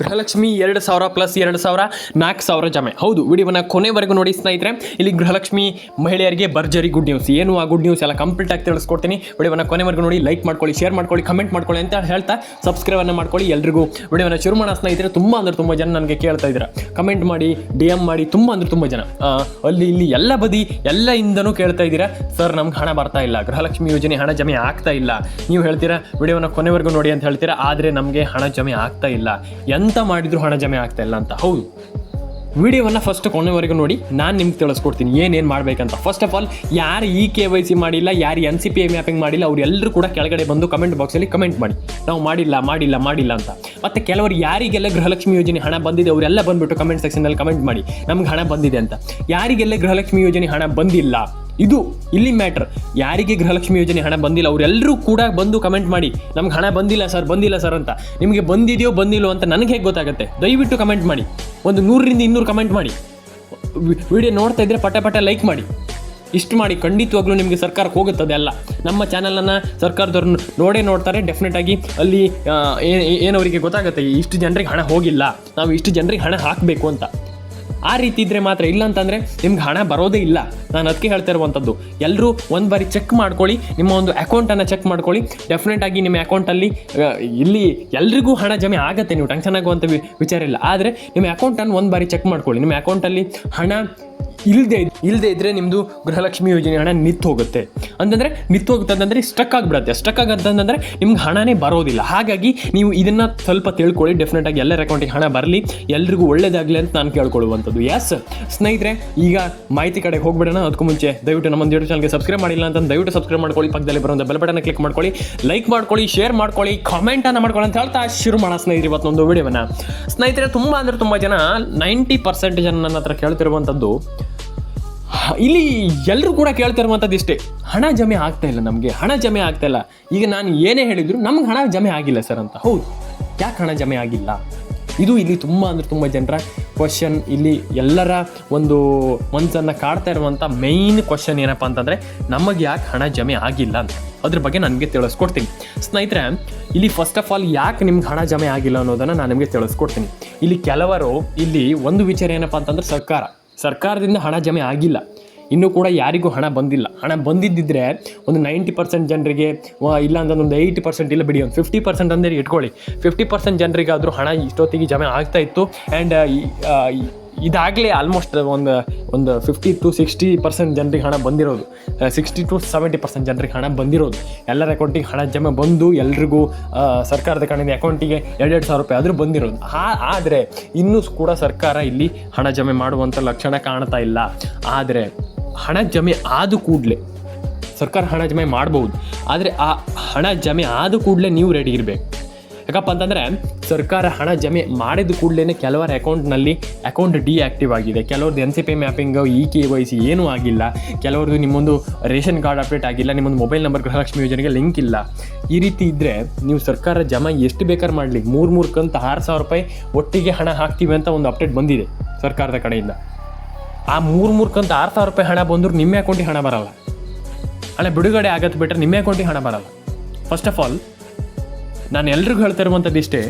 ಗೃಹಲಕ್ಷ್ಮಿ ಎರಡು ಸಾವಿರ ಪ್ಲಸ್ ಎರಡು ಸಾವಿರ, ನಾಲ್ಕು ಸಾವಿರ ಜಮೆ. ಹೌದು ವಿಡಿಯೋನ ಕೊನೆವರೆಗೂ ನೋಡಿ ಸ್ನೇಹಿತರೆ. ಇಲ್ಲಿ ಗೃಹಲಕ್ಷ್ಮಿ ಮಹಿಳೆಯರಿಗೆ ಭರ್ಜರಿ ಗುಡ್ ನ್ಯೂಸ್ ಏನು ಆ ಗುಡ್ ನ್ಯೂಸ್ ಎಲ್ಲ ಕಂಪ್ಲೀಟ್ ಆಗಿ ತಿಳಿಸ್ಕೊಡ್ತೀನಿ. ವಿಡಿಯೋನ ಕೊನೆವರೆಗೂ ನೋಡಿ ಲೈಕ್ ಮಾಡ್ಕೊಳ್ಳಿ ಶೇರ್ ಮಾಡ್ಕೊಳ್ಳಿ ಕಮೆಂಟ್ ಮಾಡ್ಕೊಳ್ಳಿ ಅಂತ ಹೇಳ್ತಾ ಸಬ್ಸ್ಕ್ರೈಬನ್ನು ಮಾಡ್ಕೊಳ್ಳಿ ಎಲ್ರಿಗೂ. ವಿಡಿಯೋನ ಶುರು ಮಾಡೋ ಸ್ನೇಹಿತರೆ. ತುಂಬ ಅಂದರೆ ತುಂಬ ಜನ ನನಗೆ ಕೇಳ್ತಾ ಇದ್ದೀರಾ. ಕಮೆಂಟ್ ಮಾಡಿ ಡಿ ಎಂ ಮಾಡಿ, ತುಂಬ ಅಂದರೆ ತುಂಬ ಜನ. ಅಲ್ಲಿ ಇಲ್ಲಿ ಎಲ್ಲ ಬದಿ, ಎಲ್ಲ ಇಂದನೂ ಕೇಳ್ತಾ ಇದ್ದೀರಾ. ಸರ್ ನಮ್ಗೆ ಹಣ ಬರ್ತಾ ಇಲ್ಲ. ಗೃಹಲಕ್ಷ್ಮಿ ಯೋಜನೆ ಹಣ ಜಮೆ ಆಗ್ತಾ ಇಲ್ಲ. ನೀವು ಹೇಳ್ತೀರಾ ವಿಡಿಯೋನ ಕೊನೆವರೆಗೂ ನೋಡಿ ಅಂತ ಹೇಳ್ತೀರಾ. ಆದರೆ ನಮಗೆ ಹಣ ಜಮೆ ಆಗ್ತಾ ಇಲ್ಲ. ಎಂತ ಮಾಡಿದ್ರು ಹಣ ಜಮೆ ಆಗ್ತಾ ಇಲ್ಲ ಅಂತ. ಹೌದು. ವಿಡಿಯೋವನ್ನು ಫಸ್ಟ್ ಕೊನೆವರೆಗೂ ನೋಡಿ, ನಾನು ನಿಮ್ಗೆ ತಿಳಿಸ್ಕೊಡ್ತೀನಿ, ಏನೇನು ಮಾಡಬೇಕಂತ. ಫಸ್ಟ್ ಆಫ್ ಆಲ್ ಯಾರು ಇ ಕೆ ವೈ ಸಿ ಮಾಡಿಲ್ಲ, ಯಾರು N C P I mapping ಮಾಡಿಲ್ಲ, ಅವ್ರು ಎಲ್ಲರೂ ಕೂಡ ಕೆಳಗಡೆ ಬಂದು ಕಮೆಂಟ್ ಬಾಕ್ಸಲ್ಲಿ ಕಮೆಂಟ್ ಮಾಡಿ. ನಾವು ಮಾಡಿಲ್ಲ ಮಾಡಿಲ್ಲ ಮಾಡಿಲ್ಲ ಅಂತ. ಮತ್ತು ಕೆಲವರು ಯಾರಿಗೆಲ್ಲ ಗೃಹಲಕ್ಷ್ಮಿ ಯೋಜನೆ ಹಣ ಬಂದಿದೆ, ಅವರೆಲ್ಲ ಬಂದುಬಿಟ್ಟು ಕಮೆಂಟ್ ಸೆಕ್ಷನಲ್ಲಿ ಕಮೆಂಟ್ ಮಾಡಿ, ನಮ್ಗೆ ಹಣ ಬಂದಿದೆ ಅಂತ. ಯಾರಿಗೆಲ್ಲ ಗೃಹಲಕ್ಷ್ಮಿ ಯೋಜನೆ ಹಣ ಬಂದಿಲ್ಲ ಇದು ಇಲ್ಲಿ ಮ್ಯಾಟ್ರ್. ಯಾರಿಗೆ ಗೃಹಲಕ್ಷ್ಮಿ ಯೋಜನೆ ಹಣ ಬಂದಿಲ್ಲ ಅವರೆಲ್ಲರೂ ಕೂಡ ಬಂದು ಕಮೆಂಟ್ ಮಾಡಿ, ನಮ್ಗೆ ಹಣ ಬಂದಿಲ್ಲ ಸರ್ ಬಂದಿಲ್ಲ ಸರ್ ಅಂತ. ನಿಮಗೆ ಬಂದಿದೆಯೋ ಬಂದಿಲ್ಲೋ ಅಂತ ನನಗೆ ಹೇಗೆ ಗೊತ್ತಾಗುತ್ತೆ? ದಯವಿಟ್ಟು ಕಮೆಂಟ್ ಮಾಡಿ. ಒಂದು ನೂರರಿಂದ ಇನ್ನೂರು ಕಮೆಂಟ್ ಮಾಡಿ. ವಿಡಿಯೋ ನೋಡ್ತಾ ಇದ್ರೆ ಪಟ ಪಟ ಲೈಕ್ ಮಾಡಿ. ಇಷ್ಟು ಮಾಡಿ, ಖಂಡಿತವಾಗ್ಲೂ ನಿಮಗೆ ಸರ್ಕಾರಕ್ಕೆ ಹೋಗುತ್ತದೆ ಅಲ್ಲ. ನಮ್ಮ ಚಾನಲನ್ನು ಸರ್ಕಾರದವ್ರು ನೋಡೇ ನೋಡ್ತಾರೆ ಡೆಫಿನೆಟ್ ಆಗಿ ಅಲ್ಲಿ ಏನು ಅವರಿಗೆ ಗೊತ್ತಾಗುತ್ತೆ, ಇಷ್ಟು ಜನರಿಗೆ ಹಣ ಹೋಗಿಲ್ಲ. ನಾವು ಇಷ್ಟು ಜನರಿಗೆ ಹಣ ಹಾಕಬೇಕು ಅಂತ. ಆ ರೀತಿ ಇದ್ರೆ ಮಾತ್ರ ಇಲ್ಲ ಅಂತಂದ್ರೆ ನಿಮ್ಗೆ ಹಣ ಬರೋದೇ ಇಲ್ಲ. ನಾನು ಅದಕ್ಕೆ ಹೇಳ್ತಾ ಇರುವಂಥದ್ದು. ಎಲ್ಲರೂ ಒಂದು ಬಾರಿ ಚೆಕ್ ಮಾಡ್ಕೊಳ್ಳಿ, ನಿಮ್ಮ ಒಂದು ಅಕೌಂಟನ್ನು ಚೆಕ್ ಮಾಡ್ಕೊಳ್ಳಿ. ಡೆಫಿನೆಟ್ ಆಗಿ ನಿಮ್ಮ ಅಕೌಂಟಲ್ಲಿ ಇಲ್ಲಿ ಎಲ್ರಿಗೂ ಹಣ ಜಮೆ ಆಗುತ್ತೆ ನೀವು. ಟೆನ್ಷನ್ ಆಗುವಂಥ ವಿಚಾರ ಇಲ್ಲ. ಆದರೆ ನಿಮ್ಮ ಅಕೌಂಟನ್ನು ಒಂದು ಬಾರಿ ಚೆಕ್ ಮಾಡ್ಕೊಳ್ಳಿ. ನಿಮ್ಮ ಅಕೌಂಟಲ್ಲಿ ಹಣ ಇಲ್ಲದೆ ಇಲ್ಲದೆ ಇದ್ರೆ ನಿಮ್ಮದು ಗೃಹಲಕ್ಷ್ಮಿ ಯೋಜನೆ ಹಣ ನಿತ್ತು ಹೋಗುತ್ತೆ. ಅಂತಂದರೆ ನಿತ್ತು ಹೋಗುತ್ತೆ ಅಂತಂದರೆ ಸ್ಟಕ್ ಆಗಿಬಿಡುತ್ತೆ. ಸ್ಟಕ್ ಆಗತ್ತಂತಂದರೆ ನಿಮ್ಗೆ ಹಣನೇ ಬರೋದಿಲ್ಲ. ಹಾಗಾಗಿ ನೀವು ಇದನ್ನು ಸ್ವಲ್ಪ ತಿಳ್ಕೊಳ್ಳಿ. ಡೆಫಿನೆಟ್ ಆಗಿ ಎಲ್ಲರ ಅಕೌಂಟಿಗೆ ಹಣ ಬರಲಿ. ಎಲ್ರಿಗೂ ಒಳ್ಳೇದಾಗಲಿ ಅಂತ ನಾನು ಕೇಳ್ಕೊಳ್ಳುವಂಥದ್ದು. ಎಸ್ ಸ್ನೇಹಿತರೆ, ಈಗ ಮಾಹಿತಿ ಕಡೆಗೆ ಹೋಗ್ಬಿಡೋಣ. ಅದಕ್ಕೂ ಮುಂಚೆ ದಯವಿಟ್ಟು ನಮ್ಮ ಯೂಟ್ಯೂಬ್ ಚಾನಲ್ಗೆ ಸಬ್ಸ್ಕ್ರೈಬ್ ಮಾಡಿಲ್ಲ ಅಂತ ದಯವಿಟ್ಟು ಸಬ್ಸ್ಕ್ರೈಬ್ ಮಾಡ್ಕೊಳ್ಳಿ. ಪಕ್ಕದಲ್ಲಿ ಬರುವಂಥ ಬೆಲ್ ಬಟನ್ ಕ್ಲಿಕ್ ಮಾಡ್ಕೊಳ್ಳಿ. ಲೈಕ್ ಮಾಡ್ಕೊಳ್ಳಿ ಶೇರ್ ಮಾಡ್ಕೊಳ್ಳಿ ಕಾಮೆಂಟನ್ನು ಮಾಡ್ಕೊಳ್ಳಿ ಅಂತ ಹೇಳ್ತಾ ಶುರು ಮಾಡೋಣ ಸ್ನೇಹಿತರೆ ಇವತ್ತೊಂದು ವಿಡಿಯೋವನ್ನು ಸ್ನೇಹಿತರೆ, ತುಂಬ ಅಂದರೆ ತುಂಬ ಜನ ನೈಂಟಿ ಪರ್ಸೆಂಟ್ ಜನ ನನ್ನ ಹತ್ರ ಕೇಳ್ತಿರುವಂಥದ್ದು ಇಲ್ಲಿ ಎಲ್ಲರೂ ಕೂಡ ಕೇಳ್ತಿರುವಂಥದ್ದು ಇಷ್ಟೇ, ಹಣ ಜಮೆ ಆಗ್ತಾ ಇಲ್ಲ ನಮಗೆ, ಹಣ ಜಮೆ ಆಗ್ತಾ ಇಲ್ಲ. ಈಗ ನಾನು ಏನೇ ಹೇಳಿದ್ರು ನಮ್ಗೆ ಹಣ ಜಮೆ ಆಗಿಲ್ಲ ಸರ್ ಅಂತ. ಹೌದು, ಯಾಕೆ ಹಣ ಜಮೆ ಆಗಿಲ್ಲ? ಇದು ಇಲ್ಲಿ ತುಂಬ ಅಂದರೆ ತುಂಬ ಜನರ ಕ್ವಶನ್ ಇಲ್ಲಿ ಎಲ್ಲರ ಒಂದು ಮನಸ್ಸನ್ನು ಕಾಡ್ತಾ ಇರುವಂಥ ಮೇಯ್ನ್ ಕ್ವಶನ್ ಏನಪ್ಪ ಅಂತಂದರೆ, ನಮಗೆ ಯಾಕೆ ಹಣ ಜಮೆ ಆಗಿಲ್ಲ ಅಂತ. ಅದ್ರ ಬಗ್ಗೆ ನನಗೆ ತಿಳಿಸ್ಕೊಡ್ತೀನಿ. ಸ್ನೇಹಿತರೆ, ಇಲ್ಲಿ ಫಸ್ಟ್ ಆಫ್ ಆಲ್ ಯಾಕೆ ನಿಮ್ಗೆ ಹಣ ಜಮೆ ಆಗಿಲ್ಲ ಅನ್ನೋದನ್ನು ನಾನು ನಿಮಗೆ ತಿಳಿಸ್ಕೊಡ್ತೀನಿ. ಇಲ್ಲಿ ಕೆಲವರು ಇಲ್ಲಿ ಒಂದು ವಿಚಾರ ಏನಪ್ಪ ಅಂತಂದ್ರೆ ಸರ್ಕಾರ. ಸರ್ಕಾರದಿಂದ ಹಣ ಜಮೆ ಆಗಿಲ್ಲ. ಇನ್ನೂ ಕೂಡ ಯಾರಿಗೂ ಹಣ ಬಂದಿಲ್ಲ. ಹಣ ಬಂದಿದ್ದಿದ್ರೆ ಒಂದು ನೈಂಟಿ ಪರ್ಸೆಂಟ್ ಜನರಿಗೆ ಇಲ್ಲ ಅಂದ್ರೆ ಒಂದು ಏಯ್ಟಿ ಪರ್ಸೆಂಟ್ ಇಲ್ಲ ಬಿಡಿ, ಒಂದು ಫಿಫ್ಟಿ ಪರ್ಸೆಂಟ್ ಅಂದರೆ ಇಟ್ಕೊಳ್ಳಿ. ಫಿಫ್ಟಿ ಪರ್ಸೆಂಟ್ ಜನರಿಗಾದರೂ ಹಣ ಇಷ್ಟೊತ್ತಿಗೆ ಜಮೆ ಆಗ್ತಾ ಇತ್ತು. ಆ್ಯಂಡ್ ಇದಾಗಲೇ ಆಲ್ಮೋಸ್ಟ್ ಒಂದು ಒಂದು ಫಿಫ್ಟಿ ಟು ಸಿಕ್ಸ್ಟಿ ಪರ್ಸೆಂಟ್ ಜನರಿಗೆ ಹಣ ಬಂದಿರೋದು. ಸಿಕ್ಸ್ಟಿ ಟು ಸೆವೆಂಟಿ ಪರ್ಸೆಂಟ್ ಜನರಿಗೆ ಹಣ ಬಂದಿರೋದು. ಎಲ್ಲರ ಅಕೌಂಟಿಗೆ ಹಣ ಜಮೆ ಬಂದು ಎಲ್ರಿಗೂ ಸರ್ಕಾರದ ಕಡೆಯಿಂದ ಅಕೌಂಟಿಗೆ ಎರಡೆರಡು ಸಾವಿರ ರೂಪಾಯಿ ಆದರೂ ಬಂದಿರೋದು. ಆದರೆ ಇನ್ನೂ ಕೂಡ ಸರ್ಕಾರ ಇಲ್ಲಿ ಹಣ ಜಮೆ ಮಾಡುವಂಥ ಲಕ್ಷಣ ಕಾಣ್ತಾ ಇಲ್ಲ. ಆದರೆ ಹಣ ಜಮೆ ಆದ ಕೂಡಲೇ ಸರ್ಕಾರ ಹಣ ಜಮೆ ಮಾಡ್ಬೋದು. ಆದರೆ ಆ ಹಣ ಜಮೆ ಆದ ಕೂಡಲೇ ನೀವು ರೆಡಿ ಇರಬೇಕು. ಯಾಕಪ್ಪ ಅಂತಂದರೆ ಸರ್ಕಾರ ಹಣ ಜಮೆ ಮಾಡಿದ ಕೂಡಲೇ ಕೆಲವರ ಅಕೌಂಟ್ನಲ್ಲಿ ಅಕೌಂಟ್ ಡಿಆಕ್ಟಿವ್ ಆಗಿದೆ. ಕೆಲವ್ರದ್ದು N C P mapping E K Y C ಏನೂ ಆಗಿಲ್ಲ. ಕೆಲವ್ರದ್ದು ನಿಮ್ಮೊಂದು ರೇಷನ್ ಕಾರ್ಡ್ ಅಪ್ಡೇಟ್ ಆಗಿಲ್ಲ, ನಿಮ್ಮೊಂದು ಮೊಬೈಲ್ ನಂಬರ್ ಗೃಹಲಕ್ಷ್ಮಿ ಯೋಜನೆಗೆ ಲಿಂಕ್ ಇಲ್ಲ. ಈ ರೀತಿ ಇದ್ದರೆ ನೀವು ಸರ್ಕಾರ ಜಮಾ ಎಷ್ಟು ಬೇಕಾದ್ರೆ ಮಾಡಲಿ. ಮೂರು ಮೂರು ಕಂತ ಆರು ಸಾವಿರ ರೂಪಾಯಿ ಒಟ್ಟಿಗೆ ಹಣ ಹಾಕ್ತೀವಿ ಅಂತ ಒಂದು ಅಪ್ಡೇಟ್ ಬಂದಿದೆ ಸರ್ಕಾರದ ಕಡೆಯಿಂದ. ಆ ಮೂರು ಮೂರು ಕಂತ ಆರು ಸಾವಿರ ರೂಪಾಯಿ ಹಣ ಬಂದರೂ ನಿಮ್ಮ ಅಕೌಂಟಿಗೆ ಹಣ ಬರಲ್ಲ. ಹಣ ಬಿಡುಗಡೆ ಆಗತ್ತೆ ಬಿಟ್ಟರೆ ನಿಮ್ಮ ಅಕೌಂಟಿಗೆ ಹಣ ಬರಲ್ಲ. ಫಸ್ಟ್ ಆಫ್ ಆಲ್ ನಾನು ಎಲ್ರಿಗೂ ಹೇಳ್ತಾ ಇರುವಂಥದ್ದು ಇಷ್ಟೇ.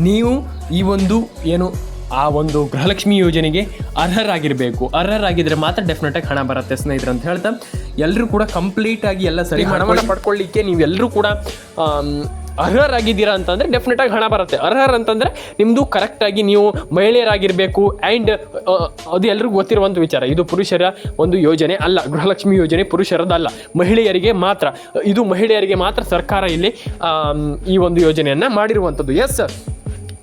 ನೀವು ಈ ಒಂದು ಏನು ಆ ಒಂದು ಗೃಹಲಕ್ಷ್ಮಿ ಯೋಜನೆಗೆ ಅರ್ಹರಾಗಿರಬೇಕು. ಅರ್ಹರಾಗಿದ್ರೆ ಮಾತ್ರ ಡೆಫಿನೆಟಾಗಿ ಹಣ ಬರುತ್ತೆ ಸ್ನೇಹಿತರೆ ಅಂತ ಹೇಳ್ತಾ. ಎಲ್ಲರೂ ಕೂಡ ಕಂಪ್ಲೀಟ್ ಆಗಿ ಎಲ್ಲ ಸರಿ ಹಣವನ್ನು ಪಡ್ಕೊಳ್ಳಿಕ್ಕೆ ನೀವೆಲ್ಲರೂ ಕೂಡ ಅರ್ಹರಾಗಿದ್ದೀರಾ ಅಂತಂದರೆ ಡೆಫಿನೆಟಾಗಿ ಹಣ ಬರುತ್ತೆ. ಅರ್ಹರ್ ಅಂತಂದರೆ ನಿಮ್ಮದು ಕರೆಕ್ಟಾಗಿ ನೀವು ಮಹಿಳೆಯರಾಗಿರಬೇಕು ಆ್ಯಂಡ್ ಅದು ಎಲ್ರಿಗೂ ಗೊತ್ತಿರುವಂಥ ವಿಚಾರ. ಇದು ಪುರುಷರ ಒಂದು ಯೋಜನೆ ಅಲ್ಲ. ಗೃಹಲಕ್ಷ್ಮಿ ಯೋಜನೆ ಪುರುಷರದಲ್ಲ. ಮಹಿಳೆಯರಿಗೆ ಮಾತ್ರ, ಇದು ಮಹಿಳೆಯರಿಗೆ ಮಾತ್ರ ಸರ್ಕಾರ ಇಲ್ಲಿ ಈ ಒಂದು ಯೋಜನೆಯನ್ನು ಮಾಡಿರುವಂಥದ್ದು ಎಸ್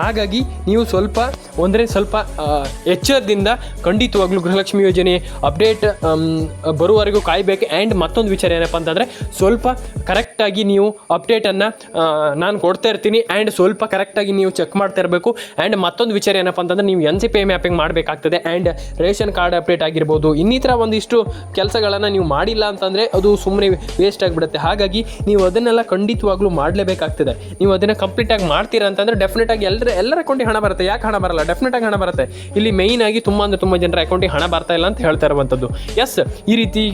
ಹಾಗಾಗಿ ನೀವು ಸ್ವಲ್ಪ ಅಂದರೆ ಸ್ವಲ್ಪ ಎಚ್ಚರದಿಂದ ಖಂಡಿತವಾಗ್ಲೂ ಗೃಹಲಕ್ಷ್ಮಿ ಯೋಜನೆ ಅಪ್ಡೇಟ್ ಬರುವವರೆಗೂ ಕಾಯಬೇಕು. ಆ್ಯಂಡ್ ಮತ್ತೊಂದು ವಿಚಾರ ಏನಪ್ಪ ಅಂತಂದರೆ, ಸ್ವಲ್ಪ ಕರೆಕ್ಟಾಗಿ ನೀವು ಅಪ್ಡೇಟನ್ನು ನಾನು ಕೊಡ್ತಾ ಇರ್ತೀನಿ. ಆ್ಯಂಡ್ ಸ್ವಲ್ಪ ಕರೆಕ್ಟಾಗಿ ನೀವು ಚೆಕ್ ಮಾಡ್ತಾ ಇರಬೇಕು. ಆ್ಯಂಡ್ ಮತ್ತೊಂದು ವಿಚಾರ ಏನಪ್ಪ ಅಂತಂದರೆ, ನೀವು ಎನ್ ಸಿ ಪಿ ಮ್ಯಾಪಿಂಗ್ ಮಾಡಬೇಕಾಗ್ತದೆ. ಆ್ಯಂಡ್ ರೇಷನ್ ಕಾರ್ಡ್ ಅಪ್ಡೇಟ್ ಆಗಿರ್ಬೋದು. ಇನ್ನಿತರ ಒಂದಿಷ್ಟು ಕೆಲಸಗಳನ್ನು ನೀವು ಮಾಡಿಲ್ಲ ಅಂತಂದರೆ, ಅದು ಸುಮ್ಮನೆ ವೇಸ್ಟ್ ಆಗಿಬಿಡುತ್ತೆ. ಹಾಗಾಗಿ ನೀವು ಅದನ್ನೆಲ್ಲ ಖಂಡಿತವಾಗ್ಲೂ ಮಾಡಲೇಬೇಕಾಗ್ತದೆ. ನೀವು ಅದನ್ನು ಕಂಪ್ಲೀಟಾಗಿ ಮಾಡ್ತೀರಾ ಅಂತಂದರೆ ಡೆಫಿನೆಟಾಗಿ ಎಲ್ಲರ ಎಲ್ಲರ ಅಕೌಂಟಿಗೆ ಹಣ ಬರುತ್ತೆ. ಯಾಕೆ ಹಣ ಬರಲ್ಲ? ಡೆಫಿನೆಟಾಗಿ ಹಣ ಬರುತ್ತೆ. ಇಲ್ಲಿ ಮೈನ್ ಆಗಿ ತುಂಬಾ ಅಂದರೆ ತುಂಬ ಜನರ ಅಕೌಂಟಿಗೆ ಹಣ ಬರ್ತಾ ಇಲ್ಲ ಅಂತ ಹೇಳ್ತಾ ಇರುವಂಥದ್ದು ಎಸ್ ಈ ರೀತಿ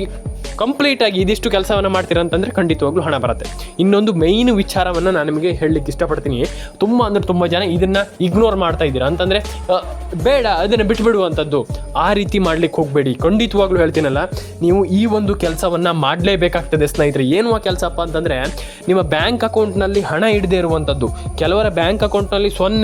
ಕಂಪ್ಲೀಟಾಗಿ ಇದಿಷ್ಟು ಕೆಲಸವನ್ನು ಮಾಡ್ತೀರಾ ಅಂತಂದರೆ ಖಂಡಿತವಾಗ್ಲೂ ಹಣ ಬರುತ್ತೆ. ಇನ್ನೊಂದು ಮೇಯ್ನ್ ವಿಚಾರವನ್ನು ನಾನು ನಿಮಗೆ ಹೇಳಲಿಕ್ಕೆ ಇಷ್ಟಪಡ್ತೀನಿ. ತುಂಬ ಅಂದ್ರೆ ತುಂಬ ಜನ ಇದನ್ನು ಇಗ್ನೋರ್ ಮಾಡ್ತಾ ಇದ್ದೀರಾ ಅಂತಂದರೆ ಬೇಡ, ಅದನ್ನು ಬಿಟ್ಬಿಡುವಂಥದ್ದು ಆ ರೀತಿ ಮಾಡ್ಲಿಕ್ಕೆ ಹೋಗಬೇಡಿ. ಖಂಡಿತವಾಗ್ಲೂ ಹೇಳ್ತೀನಲ್ಲ, ನೀವು ಈ ಒಂದು ಕೆಲಸವನ್ನು ಮಾಡಲೇಬೇಕಾಗ್ತದೆ ಸ್ನೇಹಿತರೆ. ಏನು ಆ ಕೆಲಸಪ್ಪ ಅಂತಂದರೆ, ನಿಮ್ಮ ಬ್ಯಾಂಕ್ ಅಕೌಂಟ್ನಲ್ಲಿ ಹಣ ಇಡದೇ ಇರುವಂಥದ್ದು ಕೆಲವರ ಬ್ಯಾಂಕ್ ಅಕೌಂಟ್ನಲ್ಲಿ ಸೊನ್ನೆ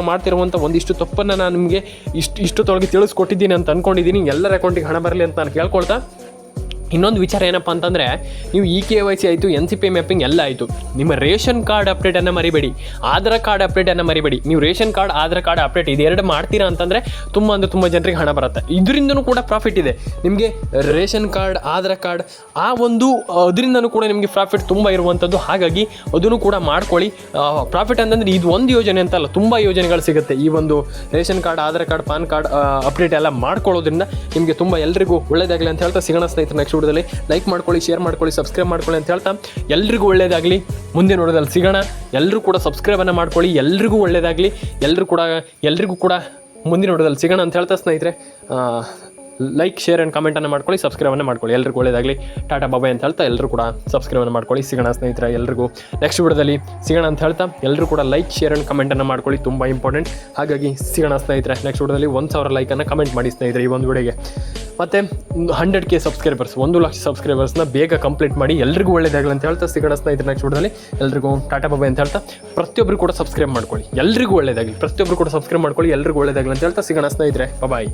ಮಾಡ್ತಿರುವಂಥ ಒಂದಿಷ್ಟು ತಪ್ಪನ್ನು ನಾನು ನಿಮಗೆ ಇಷ್ಟು ಇಷ್ಟೊತ್ತೊಳಗೆ ತಿಳಿಸ್ಕೊಟ್ಟಿದ್ದೀನಿ ಅಂತ ಅಂದ್ಕೊಂಡಿದ್ದೀನಿ ಎಲ್ಲರ ಅಕೌಂಟಿಗೆ ಹಣ ಬರಲಿ ಅಂತ ನಾನು ಕೇಳ್ಕೊಳ್ತಾ ಇನ್ನೊಂದು ವಿಚಾರ ಏನಪ್ಪ ಅಂತಂದರೆ, ನೀವು ಇ ಕೆ ವೈ ಸಿ ಆಯಿತು, ಎನ್ ಸಿ ಪಿ ಮ್ಯಾಪಿಂಗ್ ಎಲ್ಲ ಆಯಿತು. ನಿಮ್ಮ ರೇಷನ್ ಕಾರ್ಡ್ ಅಪ್ಡೇಟನ್ನು ಮರಿಬೇಡಿ. ಆಧಾರ್ ಕಾರ್ಡ್ ಅಪ್ಡೇಟನ್ನು ಮರಿಬೇಡಿ. ನೀವು ration card, Aadhaar card update ಇದೆರಡು ಮಾಡ್ತೀರಾ ಅಂತಂದರೆ ತುಂಬ ಅಂದರೆ ತುಂಬ ಜನರಿಗೆ ಹಣ ಬರುತ್ತೆ. ಇದರಿಂದನೂ ಕೂಡ ಪ್ರಾಫಿಟ್ ಇದೆ. ನಿಮಗೆ ರೇಷನ್ ಕಾರ್ಡ್, ಆಧಾರ್ ಕಾರ್ಡ್, ಆ ಒಂದು ಅದರಿಂದನೂ ಕೂಡ ನಿಮಗೆ ಪ್ರಾಫಿಟ್ ತುಂಬ ಇರುವಂಥದ್ದು ಹಾಗಾಗಿ ಅದನ್ನು ಕೂಡ ಮಾಡ್ಕೊಳ್ಳಿ. ಪ್ರಾಫಿಟ್ ಅಂತಂದರೆ ಇದು ಒಂದು ಯೋಜನೆ ಅಂತಲ್ಲ, ತುಂಬ ಯೋಜನೆಗಳು ಸಿಗುತ್ತೆ. ಈ ಒಂದು ration card, Aadhaar card, PAN card update ಎಲ್ಲ ಮಾಡ್ಕೊಳ್ಳೋದ್ರಿಂದ ನಿಮಗೆ ತುಂಬ ಎಲ್ರಿಗೂ ಒಳ್ಳೇದಾಗಲಿ ಅಂತ ಹೇಳ್ತಾ ಸಿಗೋಣ ಸ್ನೇಹಿತರೆ ನೆಕ್ಸ್ಟ್ ವಿಡಿಯೋದಲ್ಲಿ ಲೈಕ್ ಮಾಡ್ಕೊಳ್ಳಿ ಶೇರ್ ಮಾಡ್ಕೊಳ್ಳಿ ಸಬ್ಸ್ಕ್ರೈಬ್ ಮಾಡ್ಕೊಳ್ಳಿ ಅಂತ ಹೇಳ್ತಾ ಎಲ್ರಿಗೂ ಒಳ್ಳೇದಾಗಲಿ. ಮುಂದೆ ನೋಡೋದಲ್ಲಿ ಸಿಗೋಣ. ಎಲ್ಲರೂ ಕೂಡ ಸಬ್ಸ್ಕ್ರೈಬನ್ನು ಮಾಡ್ಕೊಳ್ಳಿ. ಎಲ್ರಿಗೂ ಒಳ್ಳೇದಾಗಲಿ. ಎಲ್ಲರೂ ಕೂಡ, ಎಲ್ರಿಗೂ ಕೂಡ ಮುಂದಿನ ನೋಡೋದಲ್ಲಿ ಸಿಗೋಣ ಅಂತ ಹೇಳ್ತಾ ಸ್ನೇಹಿತರೆ. ಲೈಕ್ ಶೇರ್ ಆ್ಯಂಡ್ ಕಮೆಂಟನ್ನು ಮಾಡ್ಕೊಳ್ಳಿ ಸಬ್ಸ್ಕ್ರೈಬನ್ನು ಮಾಡ್ಕೊಳ್ಳಿ. ಎಲ್ರಿಗೂ ಒಳ್ಳೇದಾಗಲಿ. ಟಾಟಾ ಬಾಬಾಯ್ ಅಂತ ಹೇಳ್ತಾ ಎಲ್ಲರೂ ಕೂಡ ಸಬ್ಸ್ಕ್ರೈಬನ್ನು ಮಾಡ್ಕೊಳ್ಳಿ. ಸಿಗೋಣ ಸ್ನೇಹಿತರೆ, ಎಲ್ರಿಗೂ. ನೆಕ್ಸ್ಟ್ ವಿಡಿಯೋದಲ್ಲಿ ಸಿಗೋಣ ಅಂತ ಹೇಳ್ತಾ ಎಲ್ಲರೂ ಕೂಡ ಲೈಕ್ ಶೇರ್ ಆ್ಯಂಡ್ ಕಮೆಂಟನ್ನು ಮಾಡ್ಕೊಳ್ಳಿ. ತುಂಬ ಇಂಪಾರ್ಟೆಂಟ್ ಹಾಗಾಗಿ ಸಿಗೋಣ ಸ್ನೇಹಿತರೆ ನೆಕ್ಸ್ಟ್ ವಿಡಿಯೋದಲ್ಲಿ ಒಂದು ಸಾವಿರ ಲೈಕನ್ನು ಕಮೆಂಟ್ ಮಾಡಿ ಸ್ನೇಹಿತರೆ ಈ ಒಂದು ವಿಡಿಯೋಗೆ. ಮತ್ತು ಹಂಡ್ರೆಡ್ ಕೆ ಸಬ್ಸ್ಕ್ರೈಬರ್ಸ್ ಒಂದು ಲಕ್ಷ ಸಬ್ಸ್ಕ್ರೈಬರ್ಸ್ನ ಬೇಗ ಕಂಪ್ಲೀಟ್ ಮಾಡಿ ಎಲ್ರಿಗೂ ಒಳ್ಳೇದಾಗಲಿ ಅಂತ ಹೇಳ್ತಾ ಸಿಗೋಣ ಸ್ನೇಹಿತರೆ ನೆಕ್ಸ್ಟ್ ವಿಡಿಯೋದಲ್ಲಿ. ಎಲ್ರಿಗೂ ಟಾಟಾ ಬಾಬಾಯ್ ಅಂತ ಹೇಳ್ತಾ ಪ್ರತಿಯೊಬ್ಬರು ಕೂಡ ಸಬ್ಸ್ಕ್ರೈಬ್ ಮಾಡ್ಕೊಳ್ಳಿ. ಎಲ್ರಿಗೂ ಒಳ್ಳೇದಾಗಲಿ. ಪ್ರತಿಯೊಬ್ಬರು ಕೂಡ ಸಬ್ಸ್ಕ್ರೈಬ್ ಮಾಡ್ಕೊಳ್ಳಿ, ಎಲ್ರಿಗೂ ಒಳ್ಳೇದಾಗಲಿ ಅಂತ ಹೇಳ್ತಾ ಸಿಗೋಣ ಸ್ನೇಹಿತರೆ. ಬಾಯ್